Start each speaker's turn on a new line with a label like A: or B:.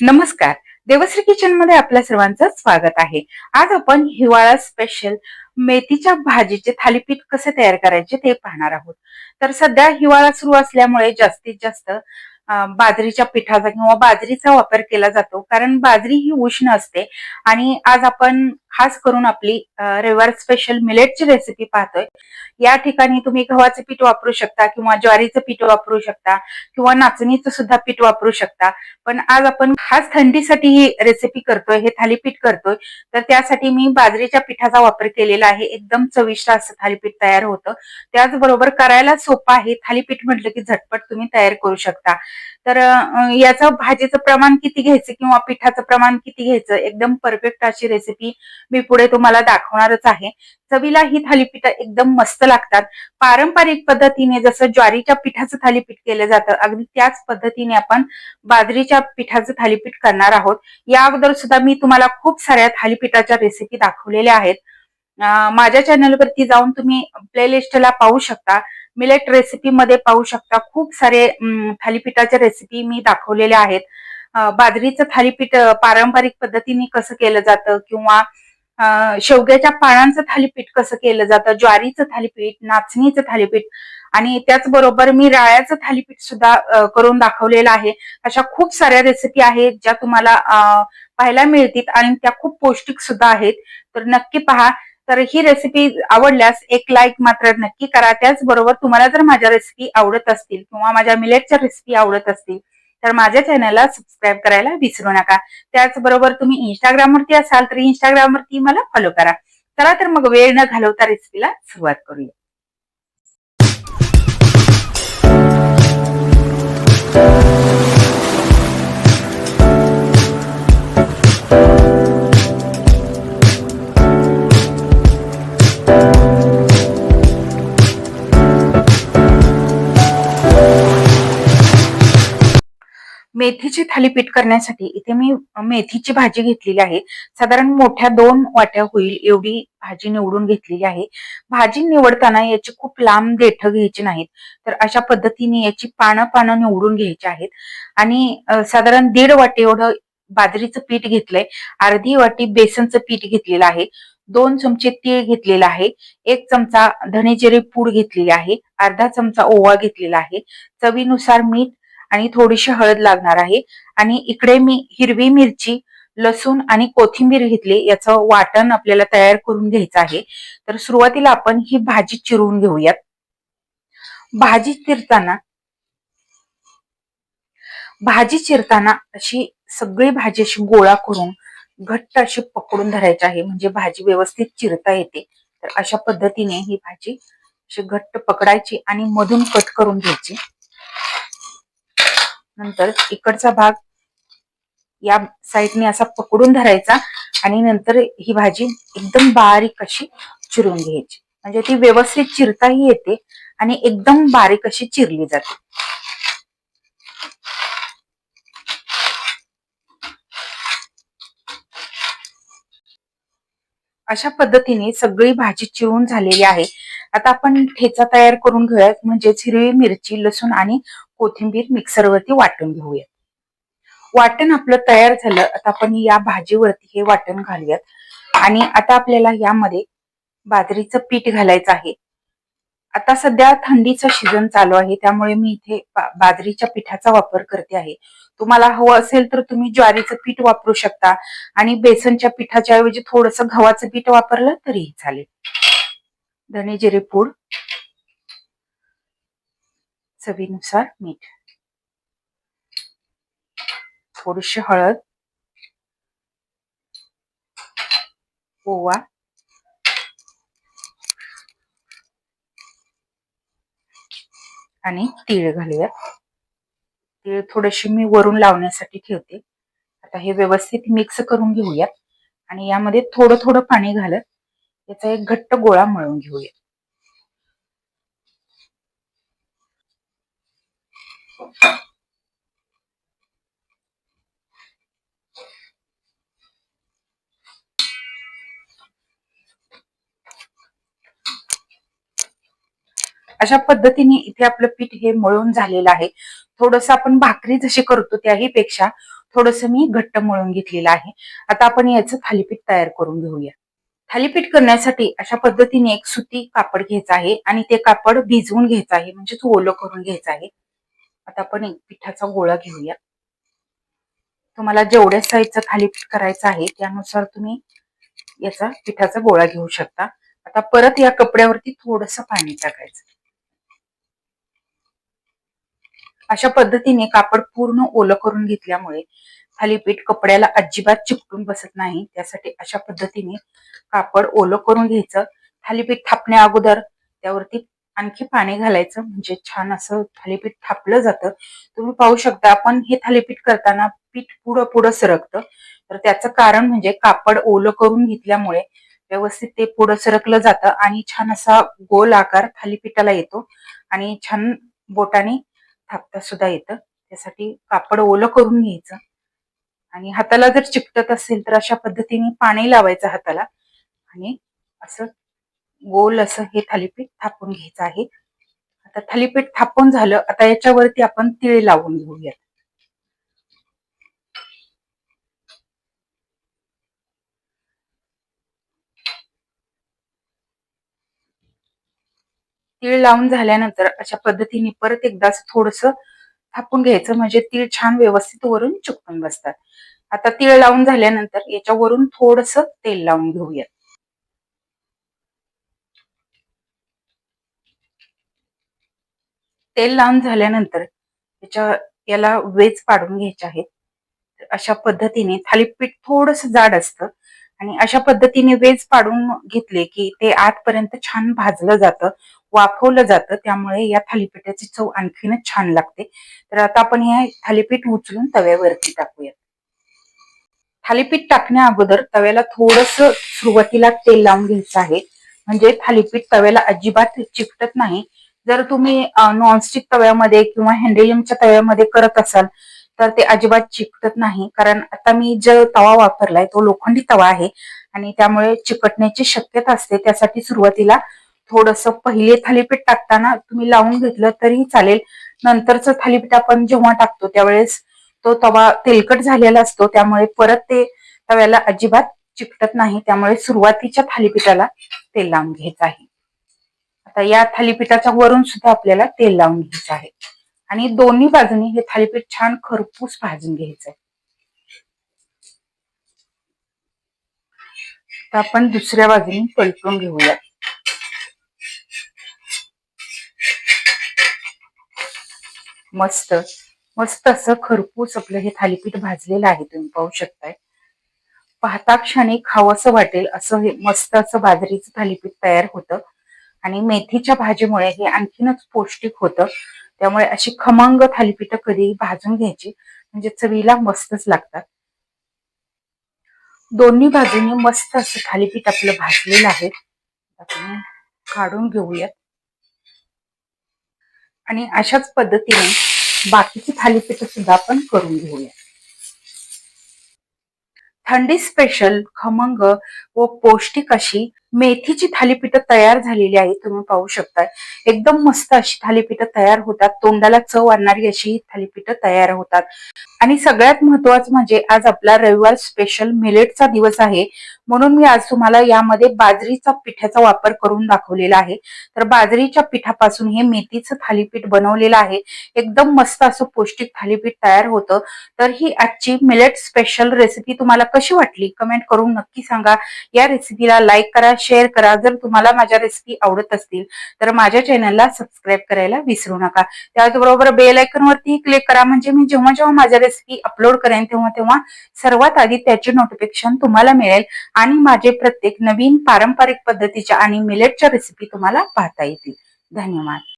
A: नमस्कार. देवश्री किचनमध्ये आपल्या सर्वांचं स्वागत आहे. आज आपण हिवाळा स्पेशल मेथीच्या भाजीचे थालीपीठ कसे तयार करायचे ते पाहणार आहोत. तर सध्या हिवाळा सुरू असल्यामुळे जास्तीत जास्त बाजरीच्या पिठाचा किंवा बाजरीचा वापर केला जातो. कारण बाजरी ही उष्ण असते. आणि आज आपण खास करून आपली रविवार स्पेशल मिलेटची रेसिपी पाहतोय. या ठिकाणी तुम्ही गव्हाचं पीठ वापरू शकता किंवा ज्वारीचं पीठ वापरू शकता किंवा नाचणीचं सुद्धा पीठ वापरू शकता. पण आज आपण खास थंडीसाठी ही रेसिपी करतोय हे थालीपीठ करतोय. तर त्यासाठी मी बाजरीच्या पिठाचा वापर केलेला आहे. एकदम चविष्ट असं थालीपीठ तयार होतं. त्याचबरोबर करायला सोपं आहे. थालीपीठ म्हटलं की झटपट तुम्ही तयार करू शकता. तर याचं भाजीचं प्रमाण किती घ्यायचं किंवा पिठाचं प्रमाण किती घ्यायचं? एकदम परफेक्ट अशी रेसिपी मी पुढे तुम्हाला दाखवणारच आहे. चवीला ही थालीपीठ एकदम मस्त लागतात. पारंपरिक पद्धतीने जसं ज्वारीच्या पिठाचं थालीपीठ केलं जातं अगदी त्याच पद्धतीने आपण बाजरीच्या पिठाचं थालीपीठ करणार आहोत. या अगोदर सुद्धा मी तुम्हाला खूप साऱ्या थालीपीठाच्या रेसिपी दाखवलेल्या आहेत. माझ्या चॅनलवरती जाऊन तुम्ही प्लेलिस्टला पाहू शकता. मिलेट रेसिपी मध्ये पाहू शकता. खूप सारे थालीपीठाच्या रेसिपी मी दाखवलेल्या आहेत. बाजरीचं थालीपीठ पारंपरिक पद्धतीने कसं केलं जातं किंवा शेवग्याच्या पानांचं थालीपीठ कसं केलं जातं ज्वारीचं थालीपीठ नाचणीचं थालीपीठ आणि त्याचबरोबर मी राळ्याचं थालीपीठ सुद्धा करून दाखवलेलं आहे. अशा खूप साऱ्या रेसिपी आहेत ज्या तुम्हाला पाहायला मिळतील आणि त्या खूप पौष्टिक सुद्धा आहेत. तर नक्की पहा. तर ही रेसिपी आवडल्यास एक लाईक मात्र नक्की करा. त्याचबरोबर तुम्हाला जर माझ्या रेसिपी आवडत असतील किंवा माझ्या मिलेटच्या रेसिपी आवडत असतील तर माझ्या चॅनलला सबस्क्राईब करायला विसरू नका. त्याचबरोबर तुम्ही इंस्टाग्रामवरती असाल तर इंस्टाग्रामवरती मला फॉलो करा. चला तर मग वेळ न घालवता रेसिपीला सुरुवात करूया. मेथीची थालीपीठ करण्यासाठी इथे मी मेथीची भाजी घेतलेली आहे. साधारण मोठ्या दोन वाट्या होईल एवढी भाजी निवडून घेतलेली आहे. भाजी निवडताना याची खूप लांब देठ घ्यायची नाहीत. तर अशा पद्धतीने याची पानं पानं निवडून घ्यायची आहेत. आणि साधारण दीड वाटी एवढं बाजरीचं पीठ घेतलंय. अर्धी वाटी बेसनचं पीठ घेतलेलं आहे. दोन चमचे तीळ घेतलेला आहे. एक चमचा धनेजिरे पूड घेतलेली आहे. अर्धा चमचा ओवा घेतलेला आहे. चवीनुसार मीठ आणि थोडीशी हळद लागणार आहे. आणि इकडे मी हिरवी मिरची लसूण आणि कोथिंबीर घेतली याचं वाटण आपल्याला तयार करून घ्यायचं आहे. तर सुरुवातीला आपण ही भाजी चिरून घेऊयात. भाजी चिरताना भाजी चिरताना अशी सगळी भाजी अशी गोळा करून घट्ट अशी पकडून धरायची आहे. म्हणजे भाजी व्यवस्थित चिरता येते. तर अशा पद्धतीने ही भाजी अशी घट्ट पकडायची आणि मधून कट करून घ्यायची. नंतर इकडचा भाग या साईडने असा पकडून धरायचा आणि नंतर ही भाजी एकदम बारीक अशी चिरून घ्यायची. म्हणजे ती व्यवस्थित चिरताही येते आणि एकदम बारीक अशी चिरली जाते. अशा पद्धतीने सगळी भाजी चिरून झालेली आहे. आता आपण ठेचा तयार करून घेऊयात. म्हणजेच हिरवी मिरची लसूण आणि कोथिंबीर मिक्सरवरती वाटून घेऊयात. वाटण आपलं तयार झालं. आता आपण या भाजीवरती हे वाटण घालूयात. आणि आता आपल्याला यामध्ये बाजरीचं पीठ घालायचं आहे. आता सध्या थंडीचं सीझन चालू आहे. त्यामुळे मी इथे बाजरीच्या पिठाचा वापर करते आहे. तुम्हाला हवं असेल तर तुम्ही ज्वारीचं पीठ वापरू शकता. आणि बेसनच्या पिठाच्या ऐवजी थोडस गव्हाचं पीठ वापरलं तरीही चालेल. धने जिरे पूड. चवीनुसार मीठ. थोडीशी हळद. ओवा. आणि तीळ घालूया तीळ थोडेसे मी वरून लावण्यासाठी ठेवते. आता हे व्यवस्थित मिक्स करून घेऊयात. आणि यामध्ये थोडं थोडं पाणी घालत याचा एक घट्ट गोळा मळून घेऊया. अशा पद्धतीने इथे आपलं पीठ हे मळून झालेलं आहे. थोडस आपण भाकरी जशी करतो त्याही पेक्षा थोडस मी घट्ट मळून घेतलेलं आहे. आता आपण याचं थालीपीठ तयार करून घेऊया. थालीपीठ करण्यासाठी अशा पद्धतीने एक सुती कापड घ्यायचं आहे आणि ते कापड भिजवून घ्यायचं आहे म्हणजे ओलं करून घ्यायचं आहे. आता आपण एक पिठाचा गोळा घेऊया. तुम्हाला जेवढ्या साईजचं थालीपीठ करायचं आहे त्यानुसार तुम्ही याचा पिठाचा गोळा घेऊ शकता. आता परत या कपड्यावरती थोडस पाणी टाकायचं. अशा पद्धतीने कापड पूर्ण ओलं करून घेतल्यामुळे थालीपीठ कपड्याला अजिबात चिपटून बसत नाही. त्यासाठी अशा पद्धतीने कापड ओलं करून घ्यायचं. थालीपीठ थापण्या अगोदर त्यावरती आणखी पाणी घालायचं. म्हणजे छान असं थालीपीठ थापलं जातं. तुम्ही पाहू शकता आपण हे थालीपीठ करताना पीठ पुढं पुढं सरकतं. तर त्याचं कारण म्हणजे कापड ओलं करून घेतल्यामुळे व्यवस्थित ते पुढं सरकलं जातं आणि छान असा गोल आकार थालीपीठाला येतो आणि छान बोटाने थापता सुद्धा येतं. त्यासाठी कापड ओलं करून घ्यायचं. आणि हाताला जर चिकटत असेल तर अशा पद्धतीने पाणी लावायचं हाताला. आणि असं गोल असं हे थालीपीठ थापून घ्यायचं आहे. आता थालीपीठ थापून झालं आता याच्यावरती आपण तिळ लावून घेऊयात. तीळ लावून झाल्यानंतर अशा पद्धतीने परत एकदा थोडस थापून घ्यायचं म्हणजे तीळ छान व्यवस्थित वरून चुकून बसतात. आता तीळ लावून झाल्यानंतर याच्यावरून थोडस तेल लावून घेऊयात तेल लावून झाल्यानंतर याच्या याला वेज पाडून घ्यायचे आहेत. अशा पद्धतीने थालीपीठ थोडस जाड असतं. आणि अशा पद्धतीने वेज पाडून घेतले की ते आतपर्यंत छान भाजलं जातं वाफवलं जातं. त्यामुळे या थालीपीठाची चव आणखीनच छान लागते. तर आता आपण हे थालीपीठ उचलून तव्यावरती टाकूया थालीपीठ टाकण्या अगोदर तव्याला थोडस सुरुवातीला तेल लावून घ्यायचं आहे. म्हणजे थालीपीठ तव्याला अजिबात चिकटत नाही. जर तुम्ही नॉनस्टिक तव्यामध्ये किंवा हँडेलियमच्या तव्यामध्ये करत असाल तर ते अजिबात चिकटत नाही. कारण आता मी जो तवा वापरलाय तो लोखंडी तवा आहे आणि त्यामुळे चिकटण्याची शक्यता असते. त्यासाठी सुरुवातीला थोडस पहिले थालीपीठ टाकताना तुम्ही लावून घेतलं तरी चालेल. नंतरच थालीपीठ आपण जेव्हा टाकतो त्यावेळेस तो तवा तेलकट झालेला असतो. त्यामुळे परत ते तव्याला अजिबात चिकटत नाही. त्यामुळे सुरुवातीच्या थालीपीठाला तेल लावून घ्यायचं आहे. आता या थालीपीठाच्या वरून सुद्धा आपल्याला तेल लावून घ्यायचं आहे. आणि दोन्ही बाजूनी हे थालीपीठ छान खरपूस भाजून घ्यायचंय. तर आपण दुसऱ्या बाजूने पलटून घेऊया. मस्त मस्त असं खरपूस आपलं हे थालीपीठ भाजलेलं आहे तुम्ही पाहू शकताय. पाहता क्षणी खावंसं वाटेल असं हे मस्त असं बाजरीचं थालीपीठ तयार होतं. आणि मेथीच्या भाजीमुळे हे आणखीनच पौष्टिक होतं. त्यामुळे अशी खमंग थालीपीठ कधीही भाजून घ्यायची म्हणजे चवीला मस्तच लागतात. दोन्ही बाजूने मस्त असं थालीपीठ आपलं भाजलेलं आहे. आपण काढून घेऊयात. आणि अशाच पद्धतीने बाकीची थालीपीठ सुद्धा आपण करून घेऊया थंडी स्पेशल खमंग व पौष्टिक अशी मेथीची थालीपीठ तयार झालेली आहे तुम्ही पाहू शकताय. एकदम मस्त अशी थालीपीठ तयार होतात. तोंडाला चव आणणारी अशी थालीपीठ तयार होतात. आणि सगळ्यात महत्वाचं म्हणजे आज आपला रविवार स्पेशल मिलेटचा दिवस आहे. म्हणून मी आज तुम्हाला यामध्ये बाजरीचा पिठाचा वापर करून दाखवलेला आहे. तर बाजरीच्या पिठापासून हे मेथीचं थालीपीठ बनवलेलं आहे. एकदम मस्त असं पौष्टिक थालीपीठ तयार होतं. तर ही आजची मिलेट स्पेशल रेसिपी तुम्हाला कशी वाटली? कमेंट करून नक्की सांगा. या रेसिपीला लाईक करा शेअर करा. जर तुम्हाला माझ्या रेसिपी आवडत असतील तर माझ्या चॅनलला सबस्क्राईब करायला विसरू नका. त्याचबरोबर बेल आयकॉनवरती क्लिक करा. म्हणजे मी जेव्हा जेव्हा माझ्या रेसिपी अपलोड करेन तेव्हा तेव्हा सर्वात आधी त्याचे नोटिफिकेशन तुम्हाला मिळेल आणि माझे प्रत्येक नवीन पारंपरिक पद्धतीच्या आणि मिलेटच्या रेसिपी तुम्हाला पाहता येतील. धन्यवाद.